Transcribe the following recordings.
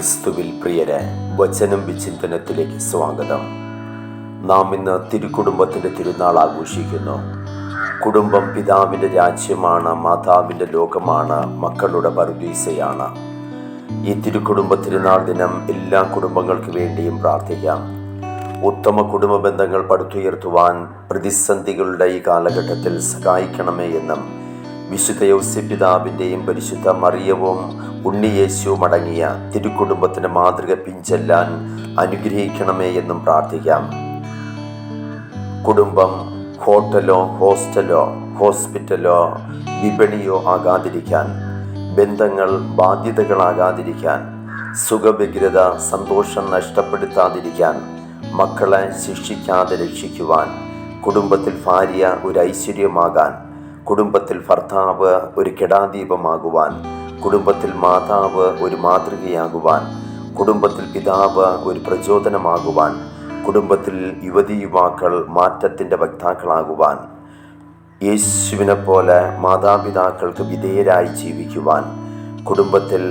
ക്രിസ്തുവിൽ പ്രിയരെ വചനം വിചിന്തനത്തിലേക്ക് സ്വാഗതം. നാം ഇന്ന് തിരുക്കുടുംബത്തിന്റെ തിരുനാൾ ആഘോഷിക്കുന്നു. കുടുംബം പിതാവിന്റെ രാജ്യമാണ് മാതാവിന്റെ ലോകമാണ് മക്കളുടെ പറുദീസയാണ് ഈ തിരുക്കുടുംബ തിരുനാൾ ദിനം എല്ലാ കുടുംബങ്ങൾക്ക് വേണ്ടിയും പ്രാർത്ഥിക്കാം. ഉത്തമ കുടുംബ ബന്ധങ്ങൾ പടുത്തുയർത്തുവാൻ പ്രതിസന്ധികളുടെ ഈ കാലഘട്ടത്തിൽ സഹായിക്കണമേ എന്നും വിശുദ്ധ യൗസ്യപിതാവിന്റെയും പരിശുദ്ധ മറിയവും ഉണ്ണിയേശുവും അടങ്ങിയ തിരുക്കുടുംബത്തിന് മാതൃക പിഞ്ചെല്ലാൻ അനുഗ്രഹിക്കണമേ എന്നും പ്രാർത്ഥിക്കാം. കുടുംബം ഹോട്ടലോ ഹോസ്റ്റലോ ഹോസ്പിറ്റലോ വിപണിയോ ആകാതിരിക്കാൻ ബന്ധങ്ങൾ ബാധ്യതകളാകാതിരിക്കാൻ സുഖവ്യഗ്രത സന്തോഷം നഷ്ടപ്പെടുത്താതിരിക്കാൻ മക്കളെ ശിക്ഷിക്കാതെ രക്ഷിക്കുവാൻ കുടുംബത്തിൽ ഭാര്യ ഒരു ഐശ്വര്യമാകാൻ കുടുംബത്തിൽ ഭർത്താവ് ഒരു കെടാദീപമാകുവാൻ കുടുംബത്തിൽ മാതാവ് ഒരു മാതൃകയാകുവാൻ കുടുംബത്തിൽ പിതാവ് ഒരു പ്രചോദനമാകുവാൻ കുടുംബത്തിൽ യുവതി യുവാക്കൾ മാറ്റത്തിന്റെ വക്താക്കളാകുവാൻ യേശുവിനെ പോലെ മാതാപിതാക്കൾക്ക് വിധേയരായി ജീവിക്കുവാൻ കുടുംബത്തിൽ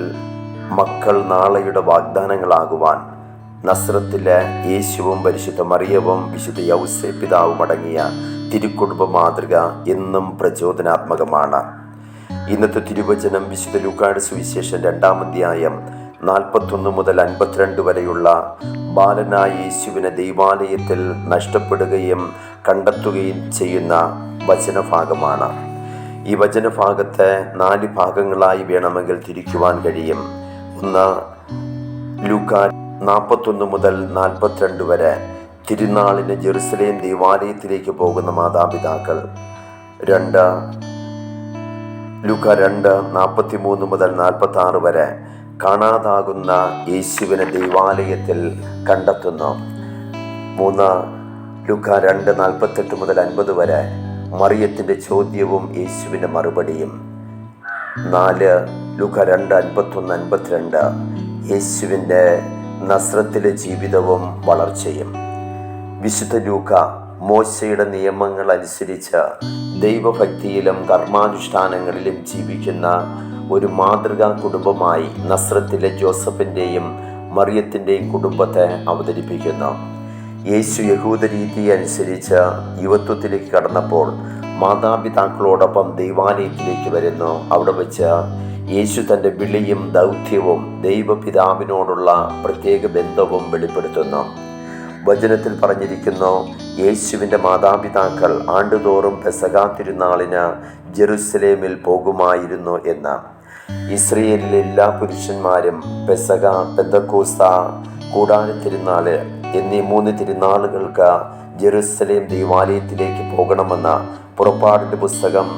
മക്കൾ നാളെയുടെ വാഗ്ദാനങ്ങളാകുവാൻ നസ്രത്തിലെ യേശുവും പരിശുദ്ധ മറിയവും വിശുദ്ധ യൗസെ പിതാവും അടങ്ങിയ തിരുക്കുടുംബ മാതൃക എന്നും പ്രചോദനാത്മകമാണ്. ഇന്നത്തെ തിരുവചനം വിശുദ്ധ ലൂക്കാട് സുവിശേഷം രണ്ടാം അധ്യായം നാൽപ്പത്തൊന്ന് മുതൽ അൻപത്തിരണ്ട് വരെയുള്ള ബാലനായ യേശുവിനെ ദൈവാലയത്തിൽ നഷ്ടപ്പെടുകയും കണ്ടെത്തുകയും ചെയ്യുന്ന വചനഭാഗമാണ്. ഈ വചനഭാഗത്തെ നാല് ഭാഗങ്ങളായി വേണമെങ്കിൽ തിരിക്കുവാൻ കഴിയും. ഒന്ന് ലൂക്കാ നാൽപ്പത്തൊന്ന് മുതൽ നാൽപ്പത്തിരണ്ട് വരെ. തിരുനാളിന് ജെറുസലേം ദേവാലയത്തിലേക്ക് പോകുന്ന മാതാപിതാക്കൾ. രണ്ട് ലുക രണ്ട് നാൽപ്പത്തി മൂന്ന് മുതൽ നാൽപ്പത്തി ആറ് വരെ കാണാതാകുന്ന യേശുവിനെ ദേവാലയത്തിൽ കണ്ടെത്തുന്നു. മൂന്ന് ലുക രണ്ട് നാൽപ്പത്തെട്ട് മുതൽ അൻപത് വരെ മറിയത്തിന്റെ ചോദ്യവും യേശുവിന്റെ മറുപടിയും. നാല് ലുക രണ്ട് അൻപത്തൊന്ന് അൻപത്തിരണ്ട് യേശുവിന്റെ നസ്രത്തിലെ ജീവിതവും വളർച്ചയും. വിശുദ്ധ ലൂക്ക മോശയുടെ നിയമങ്ങൾ അനുസരിച്ച് ദൈവഭക്തിയിലും കർമാനുഷ്ഠാനങ്ങളിലും ജീവിക്കുന്ന ഒരു മാതൃകാ കുടുംബമായി നസ്രത്തിലെ ജോസഫിന്റെയും മറിയത്തിന്റെയും കുടുംബത്തെ അവതരിപ്പിക്കുന്നു. യേശു യഹൂദ രീതി അനുസരിച്ച് യുവത്വത്തിലേക്ക് കടന്നപ്പോൾ മാതാപിതാക്കളോടൊപ്പം ദൈവാലയത്തിലേക്ക് വരുന്നു. അവിടെ വെച്ച് യേശു തന്റെ വിളിയും ദൗത്യവും ദൈവപിതാവിനോടുള്ള പ്രത്യേക ബന്ധവും വെളിപ്പെടുത്തുന്നു. വചനത്തിൽ പറഞ്ഞിരിക്കുന്നു യേശുവിന്റെ മാതാപിതാക്കൾ ആണ്ടുതോറും പെസകാ തിരുനാളിന് ജെറുസലേമിൽ പോകുമായിരുന്നു എന്ന്. ഇസ്രയേലിലെ എല്ലാ പുരുഷന്മാരും പെസക പെന്തക്കോസ്ത കൂടാന തിരുനാൾ എന്നീ മൂന്ന് തിരുനാളുകൾക്ക് ജെറുസലേം ദേവാലയത്തിലേക്ക് പോകണമെന്ന പുറപ്പാടിന്റെ പുസ്തകം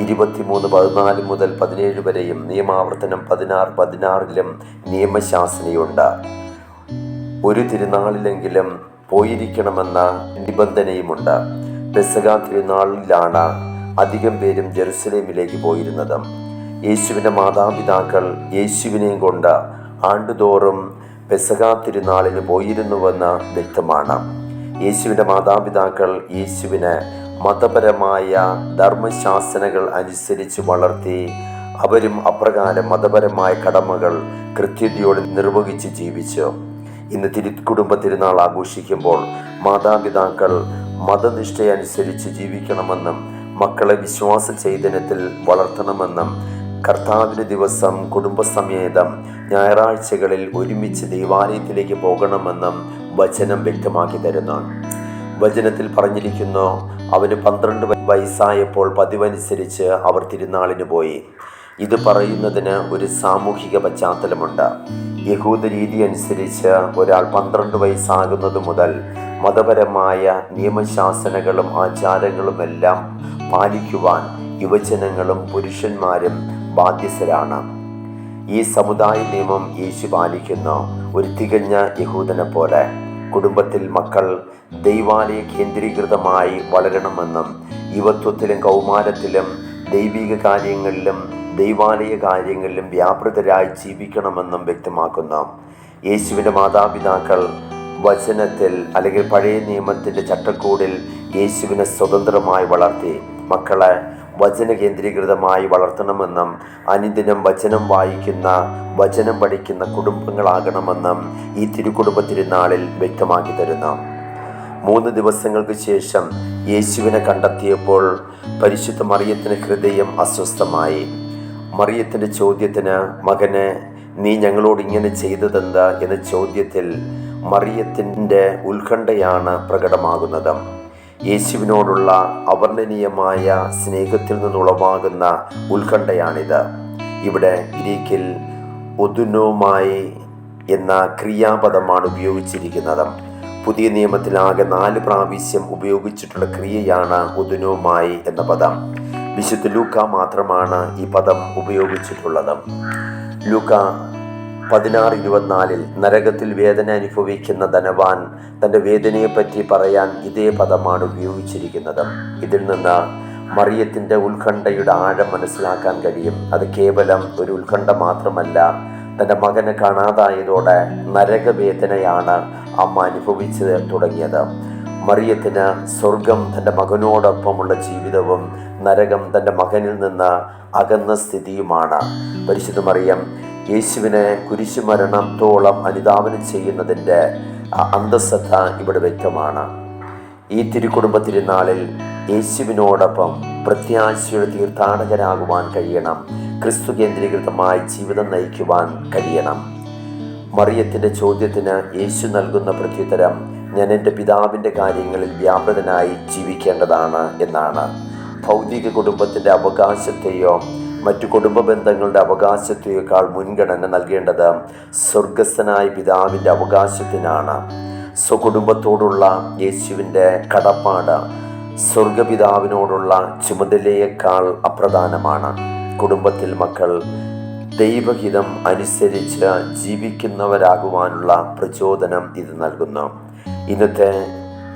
ഇരുപത്തിമൂന്ന് പതിനാല് മുതൽ പതിനേഴ് വരെയും നിയമാവർത്തനം പതിനാറ് പതിനാറിലും നിയമശാസനയുണ്ട്. ഒരു തിരുനാളിലെങ്കിലും പോയിരിക്കണമെന്ന നിബന്ധനയുമുണ്ട്. പെസക തിരുനാളിലാണ് അധികം പേരും ജെറുസലേമിലേക്ക് പോയിരുന്നത്. യേശുവിന്റെ മാതാപിതാക്കൾ യേശുവിനെയും കൊണ്ട് ആണ്ടുതോറും പെസക തിരുനാളിന് പോയിരുന്നുവെന്ന് വ്യക്തമാണ്. യേശുവിന്റെ മാതാപിതാക്കൾ യേശുവിന് മതപരമായ ധർമ്മശാസനകൾ അനുസരിച്ച് വളർത്തി അവരും അപ്രകാരം മതപരമായ കടമകൾ കൃത്യതയോടെ നിർവഹിച്ച് ജീവിച്ചു. ഇന്ന് തിരു കുടുംബ തിരുനാൾ ആഘോഷിക്കുമ്പോൾ മാതാപിതാക്കൾ മതനിഷ്ഠയനുസരിച്ച് ജീവിക്കണമെന്നും മക്കളെ വിശ്വാസ ചൈതന്യത്തിൽ വളർത്തണമെന്നും കർത്താവിന് ദിവസം കുടുംബസമേതം ഞായറാഴ്ചകളിൽ ഒരുമിച്ച് ദൈവാലയത്തിലേക്ക് പോകണമെന്നും വചനം വ്യക്തമാക്കി തരുന്നു. വചനത്തിൽ പറഞ്ഞിരിക്കുന്നു അവന് പന്ത്രണ്ട് വയസ്സായപ്പോൾ പതിവനുസരിച്ച് അവർ തിരുനാളിന് പോയി. ഇത് പറയുന്നതിന് ഒരു സാമൂഹിക പശ്ചാത്തലമുണ്ട്. യഹൂദ രീതി അനുസരിച്ച് ഒരാൾ പന്ത്രണ്ട് വയസ്സാകുന്നത് മുതൽ മതപരമായ നിയമശാസനകളും ആചാരങ്ങളും എല്ലാം പാലിക്കുവാൻ യുവജനങ്ങളും പുരുഷന്മാരും ബാധ്യസ്ഥരാണ്. ഈ സമുദായ നിയമം യേശു പാലിക്കുന്ന ഒരു തികഞ്ഞ യഹൂദനെ പോലെ കുടുംബത്തിൽ മക്കൾ ദൈവാലയ കേന്ദ്രീകൃതമായി വളരണമെന്നും യുവത്വത്തിലും കൗമാരത്തിലും ദൈവിക കാര്യങ്ങളിലും ദൈവാലയ കാര്യങ്ങളിലും വ്യാപൃതരായി ജീവിക്കണമെന്നും വ്യക്തമാക്കുന്നു. യേശുവിന്റെ മാതാപിതാക്കൾ വചനത്തിൽ അല്ലെങ്കിൽ പഴയ നിയമത്തിന്റെ ചട്ടക്കൂടിൽ യേശുവിനെ സ്വതന്ത്രമായി വളർത്തി മക്കളെ വചന കേന്ദ്രീകൃതമായി വളർത്തണമെന്നും അനുദിനം വചനം വായിക്കുന്ന വചനം പഠിക്കുന്ന കുടുംബങ്ങളാകണമെന്നും ഈ തിരുക്കുടുംബ തിരുനാളിൽ വ്യക്തമാക്കി തരുന്നു. മൂന്ന് ദിവസങ്ങൾക്ക് ശേഷം യേശുവിനെ കണ്ടെത്തിയപ്പോൾ പരിശുദ്ധ മറിയത്തിന് ഹൃദയം അസ്വസ്ഥമായി. മറിയത്തിന്റെ ചോദ്യത്തിന് മകനെ നീ ഞങ്ങളോട് ഇങ്ങനെ ചെയ്തതെന്ത്? എന്ന ചോദ്യത്തിൽ മറിയത്തിന്റെ ഉത്കണ്ഠയാണ് പ്രകടമാകുന്നത്. യേശുവിനോടുള്ള അവർണനീയമായ സ്നേഹത്തിൽ നിന്നുളവാകുന്ന ഉത്കണ്ഠയാണിത്. ഇവിടെ ഗ്രീക്കിൽ ഒതുനോമായി എന്ന ക്രിയാപദമാണ് ഉപയോഗിച്ചിരിക്കുന്നത്. പുതിയ നിയമത്തിലാകെ നാല് പ്രാവശ്യം ഉപയോഗിച്ചിട്ടുള്ള ക്രിയയാണ് ഒതുനോമായി എന്ന പദം. വിശുദ്ധ ലൂക്ക മാത്രമാണ് ഈ പദം ഉപയോഗിച്ചിട്ടുള്ളത്. ലൂക്ക പതിനാറ് ഇരുപത്തിനാലിൽ നരകത്തിൽ വേദന അനുഭവിക്കുന്ന ധനവാൻ തന്റെ വേദനയെപ്പറ്റി പറയാൻ ഇതേ പദമാണ് ഉപയോഗിച്ചിരിക്കുന്നത്. ഇതിൽ നിന്ന് മറിയത്തിന്റെ ഉത്കണ്ഠയുടെ ആഴം മനസ്സിലാക്കാൻ കഴിയും. അത് കേവലം ഒരു ഉത്കണ്ഠ മാത്രമല്ല തന്റെ മകനെ കാണാതായതോടെ നരകവേദനയാണ് അമ്മ അനുഭവിച്ച് തുടങ്ങിയത്. മറിയത്തിന് സ്വർഗം തന്റെ മകനോടൊപ്പമുള്ള ജീവിതവും നരകം തന്റെ മകനിൽ നിന്ന് അകന്ന സ്ഥിതിയുമാണ്. പരിശുദ്ധ മറിയം യേശുവിനെ കുരിശുമരണത്തോളം അനുധാവനം ചെയ്യുന്നതിന്റെ അന്തസ്സത്ത ഇവിടെ വ്യക്തമാണ്. ഈ തിരുക്കുടുംബ തിരുനാളിൽ യേശുവിനോടൊപ്പം പ്രത്യാശയുടെ തീർത്ഥാടകരാകുവാൻ കഴിയണം. ക്രിസ്തു കേന്ദ്രീകൃതമായി ജീവിതം നയിക്കുവാൻ കഴിയണം. മറിയത്തിന്റെ ചോദ്യത്തിന് യേശു നൽകുന്ന പ്രത്യുത്തരം ഞാൻ എന്റെ പിതാവിന്റെ കാര്യങ്ങളിൽ വ്യാപൃതനായി ജീവിക്കേണ്ടതാണ് എന്നാണ്. ഭൗതിക കുടുംബത്തിന്റെ അവകാശത്തെയോ മറ്റു കുടുംബ ബന്ധങ്ങളുടെ അവകാശത്തെയേക്കാൾ മുൻഗണന നൽകേണ്ടത് സ്വർഗസ്ഥനായ പിതാവിന്റെ അവകാശത്തിനാണ്. സ്വകുടുംബത്തോടുള്ള യേശുവിന്റെ കടപ്പാട് സ്വർഗപിതാവിനോടുള്ള ചുമതലയേക്കാൾ അപ്രധാനമാണ്. കുടുംബത്തിൽ മക്കൾ ദൈവഹിതം അനുസരിച്ച് ജീവിക്കുന്നവരാകുവാനുള്ള പ്രചോദനം ഇത് നൽകുന്നു. ഇന്നത്തെ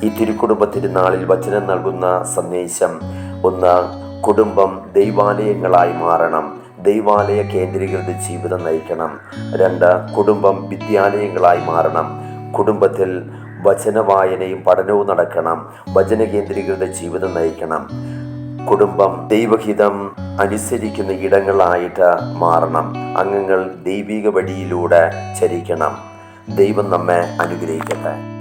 ഈ തിരുക്കുടുംബ തിരുനാളിൽ വചനം നൽകുന്ന സന്ദേശം ഒന്ന് കുടുംബം ദൈവാലയങ്ങളായി മാറണം. ദൈവാലയ കേന്ദ്രീകൃത ജീവിതം നയിക്കണം. രണ്ട് കുടുംബം വിദ്യാലയങ്ങളായി മാറണം. കുടുംബത്തിൽ വചനവായനയും പഠനവും നടക്കണം. വചന കേന്ദ്രീകൃത ജീവിതം നയിക്കണം. കുടുംബം ദൈവഹിതം അനുസരിക്കുന്ന ഇടങ്ങളായിട്ട് മാറണം. അംഗങ്ങൾ ദൈവിക വഴിയിലൂടെ ചരിക്കണം. ദൈവം നമ്മെ അനുഗ്രഹിക്കട്ടെ.